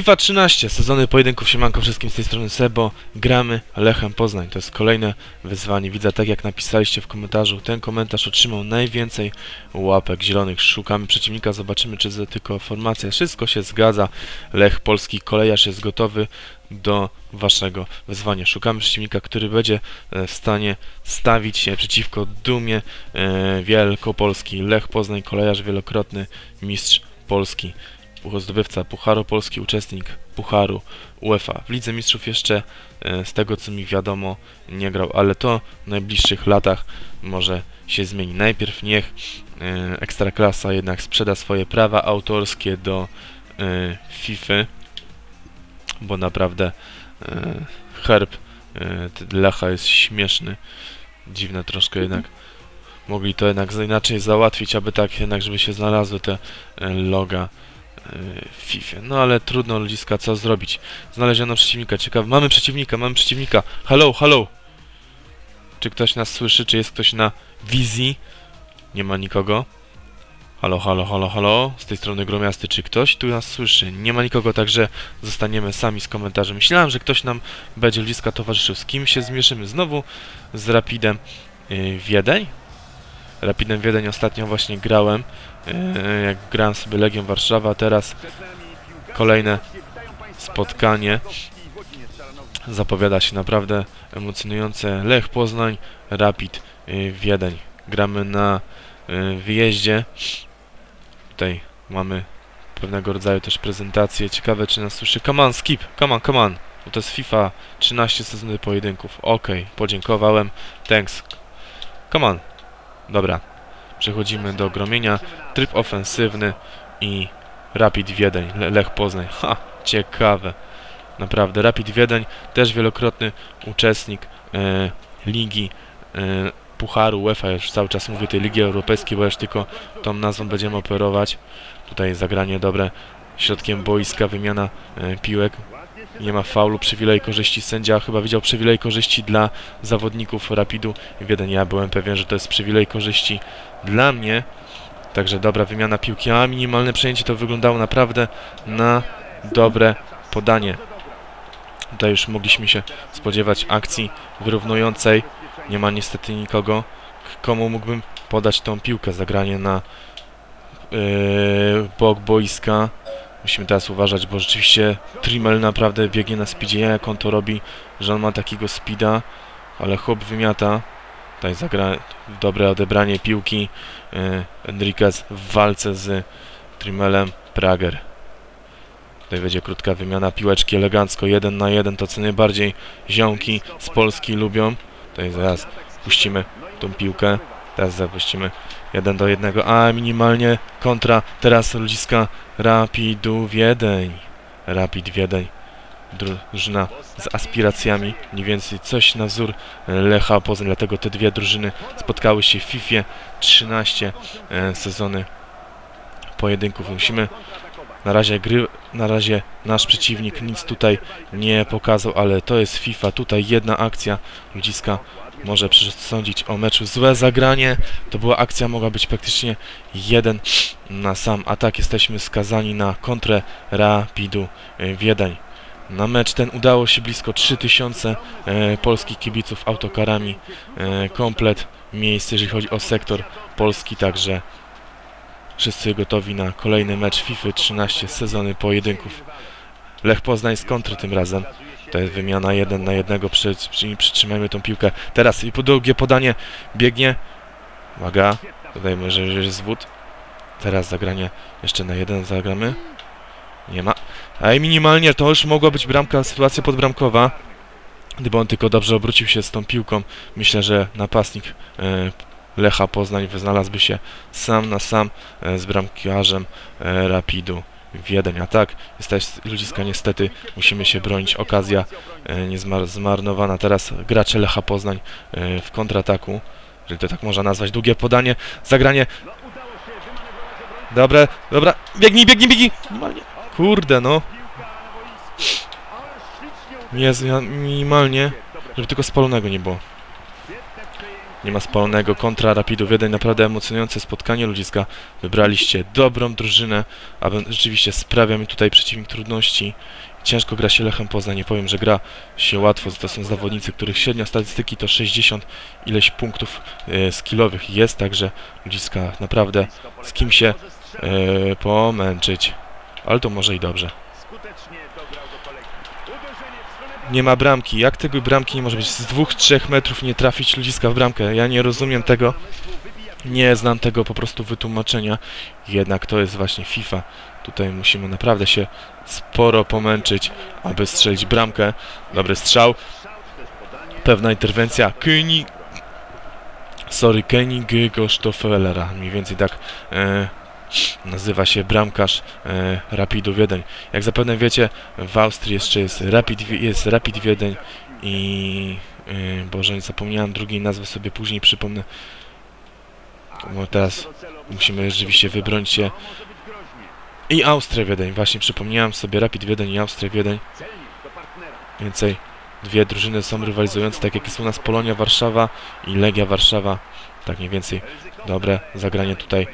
FIFA 13, sezony pojedynków, siemanko wszystkim z tej strony Sebo, gramy Lechem Poznań, to jest kolejne wyzwanie, widzę tak jak napisaliście w komentarzu, ten komentarz otrzymał najwięcej łapek zielonych, szukamy przeciwnika, zobaczymy czy to tylko formacja, wszystko się zgadza, Lech Polski, kolejarz jest gotowy do waszego wyzwania, szukamy przeciwnika, który będzie e, w stanie stawić się przeciwko Dumie e, Wielkopolski, Lech Poznań, kolejarz wielokrotny, mistrz Polski zdobywca Pucharu Polski, uczestnik Pucharu UEFA. W Lidze Mistrzów jeszcze, e, z tego co mi wiadomo, nie grał, ale to w najbliższych latach może się zmieni. Najpierw niech e, Ekstraklasa jednak sprzeda swoje prawa autorskie do e, FIFA, bo naprawdę herb Lecha jest śmieszny. Dziwne troszkę jednak. Mogli to jednak inaczej załatwić, aby tak jednak, żeby się znalazły te loga w FIFA. No ale trudno ludziska, co zrobić? Znaleziono przeciwnika, ciekawe. Mamy przeciwnika, mamy przeciwnika. Hello, hello! Czy ktoś nas słyszy? Czy jest ktoś na wizji? Nie ma nikogo. Halo, halo, halo, halo. Z tej strony Gromiasty, czy ktoś tu nas słyszy? Nie ma nikogo, także zostaniemy sami z komentarzem. Myślałem, że ktoś nam będzie ludziska towarzyszył. Z kim się zmierzymy? Znowu z Rapidem yy, Wiedeń? Rapidem Wiedeń ostatnio właśnie grałem, e, jak grałem sobie Legią Warszawa, teraz kolejne spotkanie. Zapowiada się naprawdę emocjonujące. Lech Poznań, Rapid e, Wiedeń. Gramy na e, wyjeździe. Tutaj mamy pewnego rodzaju też prezentację. Ciekawe, czy nas słyszy. Come on, skip, come on, come on. Bo to jest FIFA 13 sezony pojedynków. Ok, podziękowałem. Thanks. Come on. Dobra, przechodzimy do gromienia. Tryb ofensywny i Rapid Wiedeń, Le Lech Poznań. Ha, ciekawe. Naprawdę, Rapid Wiedeń, też wielokrotny uczestnik e, ligi e, Pucharu UEFA, już cały czas mówię tej Ligi Europejskiej, bo już tylko tą nazwą będziemy operować. Tutaj zagranie dobre środkiem boiska, wymiana e, piłek. Nie ma faulu, przywilej korzyści sędzia chyba widział przywilej korzyści dla zawodników Rapidu Wiedeń. Ja byłem pewien, że to jest przywilej korzyści dla mnie. Także dobra wymiana piłki, a minimalne przejęcie to wyglądało naprawdę na dobre podanie. Tutaj już mogliśmy się spodziewać akcji wyrównującej. Nie ma niestety nikogo. Komu mógłbym podać tą piłkę? Zagranie na yy, bok boiska. Musimy teraz uważać, bo rzeczywiście Trimmel naprawdę biegnie na speedzie. Jak on to robi, że on ma takiego speeda, ale chłop wymiata. Tutaj zagra dobre odebranie piłki. Yy, Enriquez w walce z Trimmelem. Prager. Tutaj będzie krótka wymiana piłeczki elegancko, jeden na jeden, to co najbardziej ziomki z Polski lubią. Tutaj zaraz puścimy tą piłkę. Teraz zapuścimy 1 do 1, a minimalnie kontra teraz ludziska Rapidu Wiedeń. Rapid Wiedeń. Drużyna z aspiracjami, mniej więcej coś na wzór Lecha Poznań, dlatego te dwie drużyny spotkały się w FIFA 13 e, sezony pojedynków. Musimy na razie gry, na razie nasz przeciwnik nic tutaj nie pokazał, ale to jest FIFA. Tutaj jedna akcja ludziska może przesądzić o meczu. Złe zagranie, to była akcja, mogła być praktycznie jeden na sam atak. Jesteśmy skazani na kontrę Rapidu e, Wiedeń. Na mecz ten udało się blisko 3000 e, polskich kibiców autokarami. E, komplet miejsc, jeżeli chodzi o sektor polski, także wszyscy gotowi na kolejny mecz FIFA 13 sezony pojedynków. Lech Poznań z kontry tym razem. To jest wymiana jeden na jednego, przy, przy, przytrzymajmy tą piłkę. Teraz i po drugie podanie biegnie. Uwaga, tutaj może jest zwód. Teraz zagranie jeszcze na jeden zagramy. Nie ma. I minimalnie to już mogła być bramka, sytuacja podbramkowa. Gdyby on tylko dobrze obrócił się z tą piłką, myślę, że napastnik e, Lecha Poznań znalazłby się sam na sam e, z bramkarzem e, Rapidu. Wiedeń, a tak, jest ludziska niestety, musimy się bronić, okazja e, nie zmarnowana, teraz gracze Lecha Poznań w kontrataku, jeżeli to tak można nazwać, długie podanie, zagranie, dobre, dobra, biegnij, biegnij, biegnij, kurde no, jest minimalnie, żeby tylko spalonego nie było. Nie ma spalonego, kontra Rapidu Wiedeń, naprawdę emocjonujące spotkanie, ludziska, wybraliście dobrą drużynę, a rzeczywiście sprawia mi tutaj przeciwnik trudności, ciężko gra się Lechem Poznań, nie powiem, że gra się łatwo, to są zawodnicy, których średnia statystyki to 60 ileś punktów e, skillowych jest, także ludziska, naprawdę z kim się e, pomęczyć, ale to może i dobrze. Nie ma bramki. Jak tego bramki nie może być? Z dwóch, trzech metrów nie trafić ludziska w bramkę. Ja nie rozumiem tego. Nie znam tego po prostu wytłumaczenia. Jednak to jest właśnie FIFA. Tutaj musimy naprawdę się sporo pomęczyć, aby strzelić bramkę. Dobry strzał. Pewna interwencja. König... Sorry, König Gostofelera. Mniej więcej tak... E, nazywa się bramkarz e, Rapidu Wiedeń. Jak zapewne wiecie, w Austrii jeszcze jest Rapid, jest Rapid Wiedeń i e, Boże, nie zapomniałem drugiej nazwy sobie później przypomnę. Bo teraz musimy rzeczywiście wybronić się. I Austria Wiedeń, właśnie przypomniałem sobie Rapid Wiedeń i Austria Wiedeń. Więcej dwie drużyny są rywalizujące, tak jak jest u nas Polonia Warszawa i Legia Warszawa. Tak mniej więcej dobre zagranie tutaj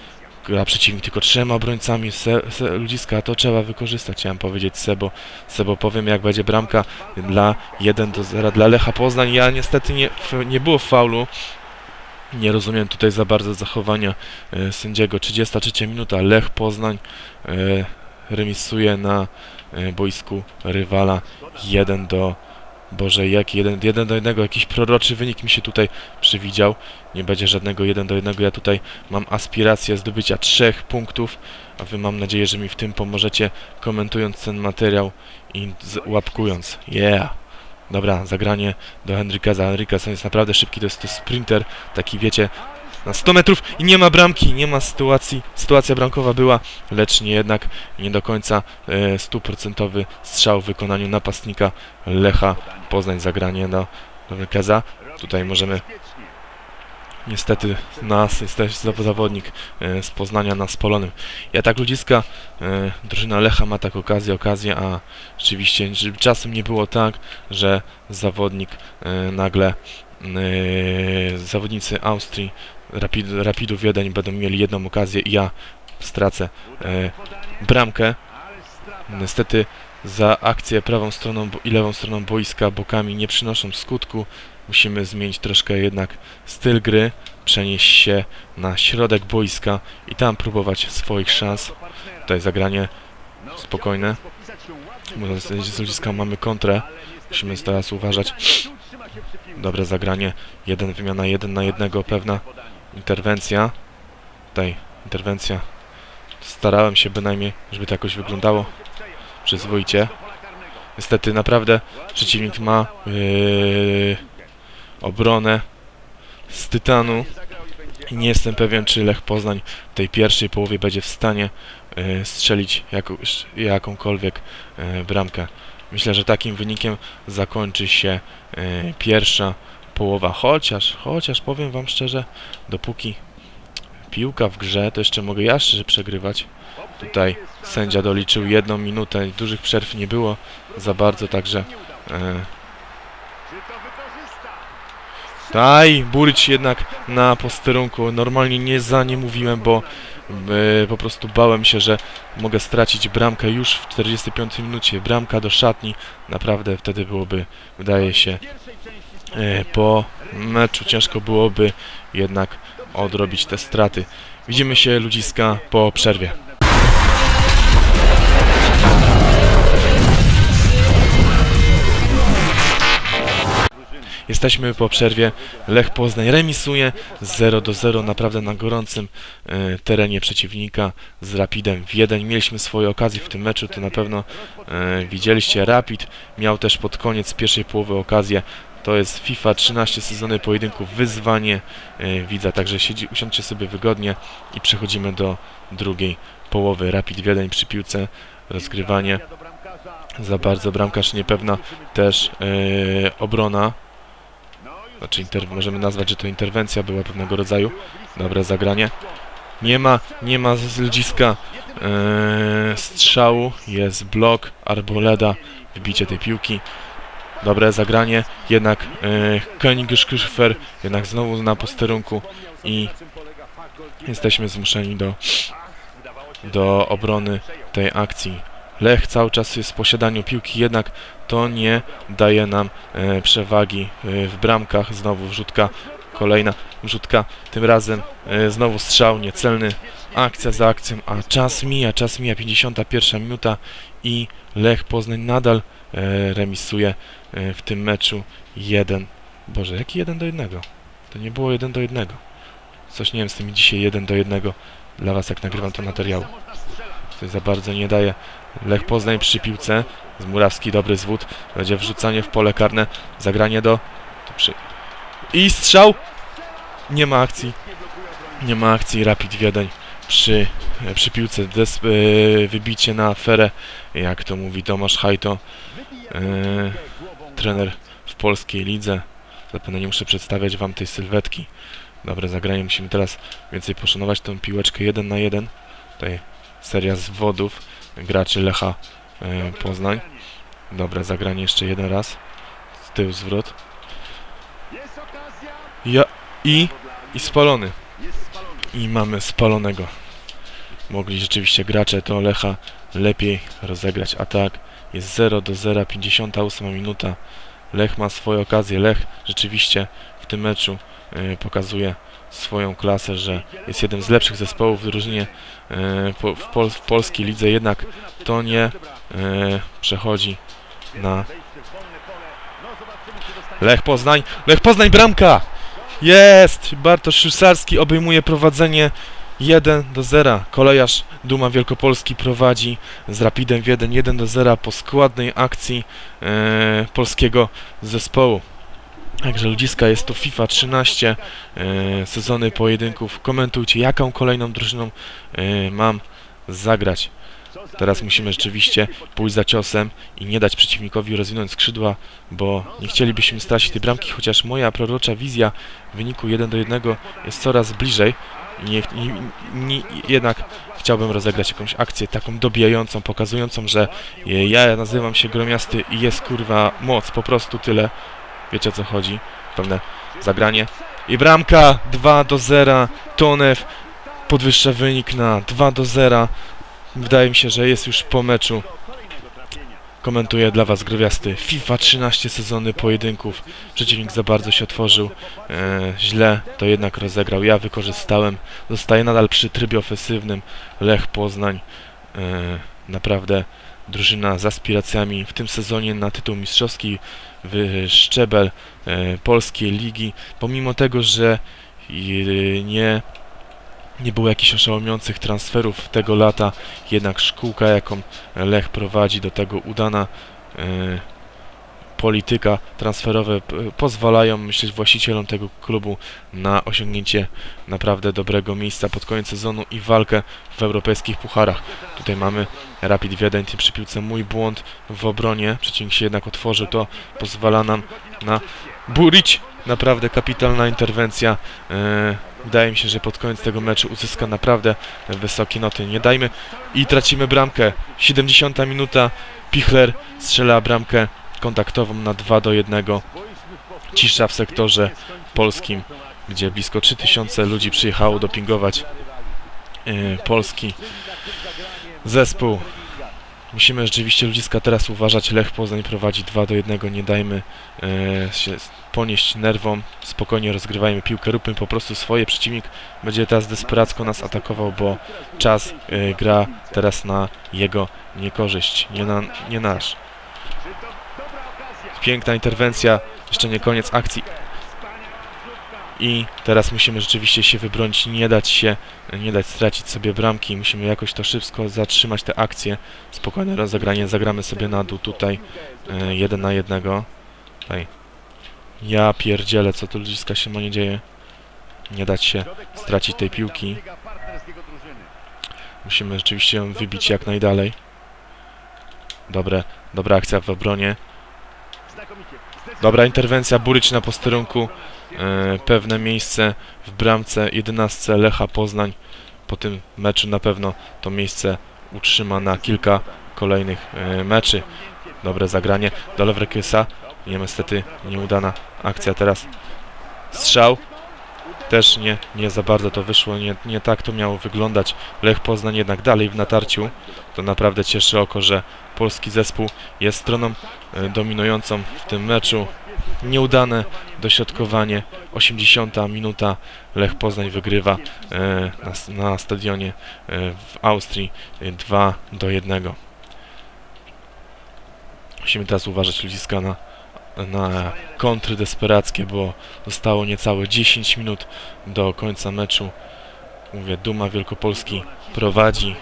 gra przeciwnik tylko trzema obrońcami se, se, ludziska, to trzeba wykorzystać, chciałem powiedzieć Sebo. Sebo powiem jak będzie bramka dla 1 do 0 dla Lecha Poznań. Ja niestety nie, nie było faulu. Nie rozumiem tutaj za bardzo zachowania e, sędziego. 33 minuta, Lech Poznań e, remisuje na e, boisku rywala 1 do Boże, jaki jeden, jeden do jednego, jakiś proroczy wynik mi się tutaj przewidział. Nie będzie żadnego jeden do jednego. Ja tutaj mam aspirację zdobycia trzech punktów, a wy mam nadzieję, że mi w tym pomożecie komentując ten materiał i łapkując. Yeah! Dobra, zagranie do Henrykeza. Henrykez jest naprawdę szybki, to jest, to sprinter, taki wiecie, na 100 metrów i nie ma bramki, nie ma sytuacji. Sytuacja bramkowa była, lecz nie jednak nie do końca e, stuprocentowy strzał w wykonaniu napastnika Lecha Poznań zagranie do Henrykeza. Tutaj możemy niestety nas jest też zawodnik e, z Poznania na spolonym. Ja tak ludziska, e, drużyna Lecha ma tak okazję, okazję, a rzeczywiście czasem nie było tak, że zawodnik nagle zawodnicy Austrii Rapid, Rapidu Wiedeń będą mieli jedną okazję i ja stracę bramkę. Niestety za akcję prawą stroną i lewą stroną boiska bokami nie przynoszą skutku. Musimy zmienić troszkę jednak styl gry, przenieść się na środek boiska i tam próbować swoich szans. Tutaj zagranie spokojne. Z ludziska mamy kontrę. Musimy teraz uważać. Dobre zagranie. Jeden wymiana jeden na jednego. Pewna interwencja. Tutaj interwencja. Starałem się bynajmniej, żeby to jakoś wyglądało przyzwoicie. Niestety naprawdę przeciwnik ma yy, obronę z tytanu. Nie jestem pewien, czy Lech Poznań w tej pierwszej połowie będzie w stanie yy, strzelić jakąś, jakąkolwiek yy, bramkę. Myślę, że takim wynikiem zakończy się yy, pierwsza połowa. Chociaż, chociaż powiem wam szczerze, dopóki piłka w grze, to jeszcze mogę ja szczerze przegrywać. Tutaj sędzia doliczył jedną minutę, dużych przerw nie było za bardzo, także... E, Daj, Buryć jednak na posterunku. Normalnie nie za nie mówiłem, bo e, po prostu bałem się, że mogę stracić bramkę już w 45 minucie. Bramka do szatni. Naprawdę wtedy byłoby, wydaje się, e, po meczu ciężko byłoby jednak odrobić te straty. Widzimy się ludziska po przerwie. Jesteśmy po przerwie. Lech Poznań remisuje 0 do 0 naprawdę na gorącym e, terenie przeciwnika z Rapidem w 1. Mieliśmy swoje okazje w tym meczu, to na pewno e, widzieliście. Rapid miał też pod koniec pierwszej połowy okazję to jest FIFA 13 sezony pojedynków wyzwanie e, widza, także siedzi, usiądźcie sobie wygodnie i przechodzimy do drugiej połowy. Rapid Wiedeń przy piłce, rozgrywanie za bardzo, bramkarz niepewna, też obrona, znaczy możemy nazwać, że to interwencja była pewnego rodzaju. Dobre zagranie. Nie ma, nie ma z ludziska e, strzału, jest blok Arboleda, wbicie tej piłki. Dobre zagranie, jednak e, Königskyfer jednak znowu na posterunku i jesteśmy zmuszeni do, do obrony tej akcji. Lech cały czas jest w posiadaniu piłki, jednak to nie daje nam e, przewagi e, w bramkach. Znowu wrzutka, kolejna wrzutka, tym razem e, znowu strzał niecelny, akcja za akcją, a czas mija, czas mija, 51 minuta i Lech Poznań nadal remisuje w tym meczu 1. Boże, jaki 1 do 1? To nie było 1 do 1. Coś nie wiem z tymi dzisiaj 1 do 1 dla Was, jak nagrywam to materiał. To za bardzo nie daje. Lech Poznań przy piłce. Z Murawski dobry zwód. Będzie wrzucanie w pole karne. Zagranie do... I strzał! Nie ma akcji. Nie ma akcji. Rapid Wiedeń przy, przy piłce. Des, e, wybicie na aferę, jak to mówi Tomasz Hajto. E, trener w polskiej lidze. Zapewne nie muszę przedstawiać Wam tej sylwetki. Dobre zagranie. Musimy teraz więcej poszanować tą piłeczkę 1 na 1. Tutaj seria zwodów graczy Lecha e, Poznań. Dobre zagranie jeszcze jeden raz. Z tyłu zwrot. Ja, I i spalony. I mamy spalonego. Mogli rzeczywiście gracze to Lecha lepiej rozegrać atak. Jest 0 do 0, 58 minuta. Lech ma swoje okazje. Lech rzeczywiście w tym meczu pokazuje swoją klasę, że jest jednym z lepszych zespołów w drużynie e, w, pol, w polskiej lidze, jednak to nie e, przechodzi na Lech Poznań. Lech Poznań bramka! Jest! Bartosz Szusarski obejmuje prowadzenie 1 do 0. Kolejarz Duma Wielkopolski prowadzi z Rapidem 1 1 do 0 po składnej akcji e, polskiego zespołu. Także ludziska, jest to FIFA 13, e, sezony pojedynków. Komentujcie, jaką kolejną drużyną e, mam zagrać. Teraz musimy rzeczywiście pójść za ciosem i nie dać przeciwnikowi rozwinąć skrzydła, bo nie chcielibyśmy stracić tej bramki, chociaż moja prorocza wizja w wyniku 1 do 1 jest coraz bliżej. Nie, nie, nie, jednak chciałbym rozegrać jakąś akcję taką dobijającą, pokazującą, że ja nazywam się Gromiasty i jest kurwa moc, po prostu tyle. Wiecie o co chodzi? Pewne zagranie. I bramka 2 do 0. Tonew podwyższa wynik na 2 do 0. Wydaje mi się, że jest już po meczu. Komentuję dla Was Growiasty. FIFA 13 sezony pojedynków. Przeciwnik za bardzo się otworzył. E, źle to jednak rozegrał. Ja wykorzystałem. Zostaję nadal przy trybie ofensywnym. Lech Poznań. E, naprawdę drużyna z aspiracjami w tym sezonie na tytuł mistrzowski w szczebel e, polskiej ligi. Pomimo tego, że nie nie było jakichś oszałamiających transferów tego lata, jednak szkółka, jaką Lech prowadzi, do tego udana e, polityka transferowe pozwalają, myśleć właścicielom tego klubu na osiągnięcie naprawdę dobrego miejsca pod koniec sezonu i walkę w europejskich pucharach. Tutaj mamy Rapid Wiedeń, tym przy piłce mój błąd w obronie, przeciwnik się jednak otworzył, to pozwala nam na Burić, naprawdę kapitalna interwencja. E, wydaje mi się, że pod koniec tego meczu uzyska naprawdę wysokie noty. Nie dajmy i tracimy bramkę. 70 minuta, Pichler strzela bramkę kontaktową na 2 do 1. Cisza w sektorze polskim, gdzie blisko 3000 ludzi przyjechało dopingować yy, polski zespół. Musimy rzeczywiście ludziska teraz uważać. Lech Poznań prowadzi 2 do 1. Nie dajmy e, się ponieść nerwom. Spokojnie rozgrywajmy piłkę. Róbmy po prostu swoje. Przeciwnik będzie teraz desperacko nas atakował, bo czas e, gra teraz na jego niekorzyść, nie, na, nie nasz. Piękna interwencja. Jeszcze nie koniec akcji. I teraz musimy rzeczywiście się wybronić, nie dać się, nie dać stracić sobie bramki, musimy jakoś to szybko zatrzymać te akcje, spokojne rozegranie, zagramy sobie na dół tutaj, e, jeden na jednego, tutaj, ja pierdzielę, co tu ludziska się ma nie dzieje, nie dać się stracić tej piłki, musimy rzeczywiście ją wybić jak najdalej, dobre, dobra akcja w obronie, dobra interwencja, Buryć na posterunku, E, pewne miejsce w bramce 11 Lecha Poznań. Po tym meczu na pewno to miejsce utrzyma na kilka kolejnych e, meczy. Dobre zagranie do Lewrekysa. Niestety nieudana akcja teraz. Strzał. Też nie, nie za bardzo to wyszło, nie, nie tak to miało wyglądać. Lech Poznań jednak dalej w natarciu. To naprawdę cieszy oko, że polski zespół jest stroną e, dominującą w tym meczu. Nieudane dośrodkowanie, 80 minuta, Lech Poznań wygrywa e, na, na stadionie e, w Austrii e, 2 do 1. Musimy teraz uważać ludziska na, na kontry desperackie, bo zostało niecałe 10 minut do końca meczu. Mówię, Duma Wielkopolski prowadzi.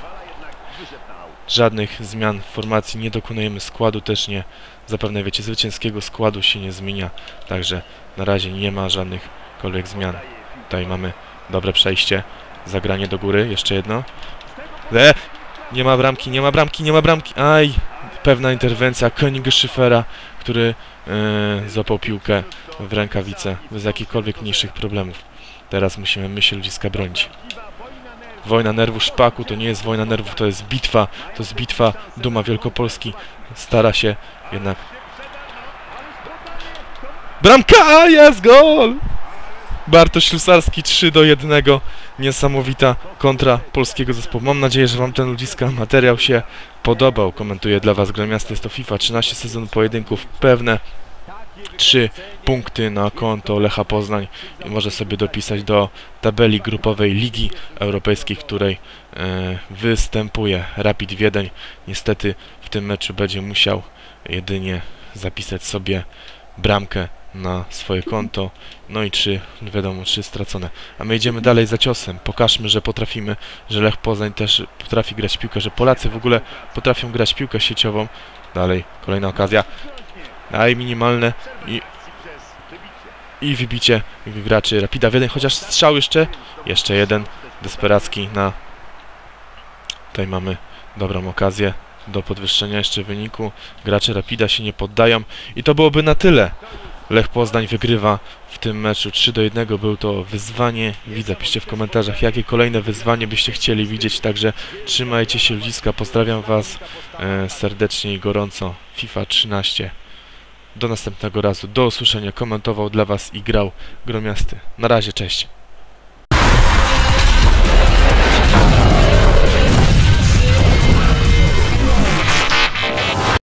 Żadnych zmian w formacji nie dokonujemy, składu też nie. Zapewne wiecie, zwycięskiego składu się nie zmienia, także na razie nie ma żadnychkolwiek zmian. Tutaj mamy dobre przejście, zagranie do góry, jeszcze jedno. E, nie ma bramki, nie ma bramki, nie ma bramki. Aj, pewna interwencja König Schiffera, który e, złapał piłkę w rękawice bez jakichkolwiek mniejszych problemów. Teraz musimy my się ludziska bronić. Wojna nerwów szpaku to nie jest wojna nerwów, to jest bitwa. To jest bitwa Duma Wielkopolski. Stara się jednak. Bramka! Jest gol! Bartosz Ślusarski 3 do 1. Niesamowita kontra polskiego zespołu. Mam nadzieję, że Wam ten ludziska materiał się podobał. Komentuję dla Was Gremiasty. Jest to FIFA 13 sezon pojedynków. Pewne 3 punkty na konto Lecha Poznań i może sobie dopisać do tabeli grupowej Ligi Europejskiej, w której e, występuje Rapid Wiedeń. Niestety w tym meczu będzie musiał jedynie zapisać sobie bramkę na swoje konto. No i trzy, wiadomo, trzy stracone. A my idziemy dalej za ciosem. Pokażmy, że potrafimy, że Lech Poznań też potrafi grać w piłkę, że Polacy w ogóle potrafią grać w piłkę sieciową. Dalej, kolejna okazja. Daj minimalne i, i wybicie graczy Rapida Wiedeń, chociaż strzał jeszcze, jeszcze jeden desperacki na tutaj mamy dobrą okazję do podwyższenia jeszcze wyniku gracze Rapida się nie poddają i to byłoby na tyle Lech Poznań wygrywa w tym meczu 3 do 1 był to wyzwanie widzę, piszcie w komentarzach jakie kolejne wyzwanie byście chcieli widzieć także trzymajcie się ludziska, pozdrawiam was e, serdecznie i gorąco FIFA 13 do następnego razu. Do usłyszenia. Komentował dla Was i grał Gromiasty. Na razie, cześć.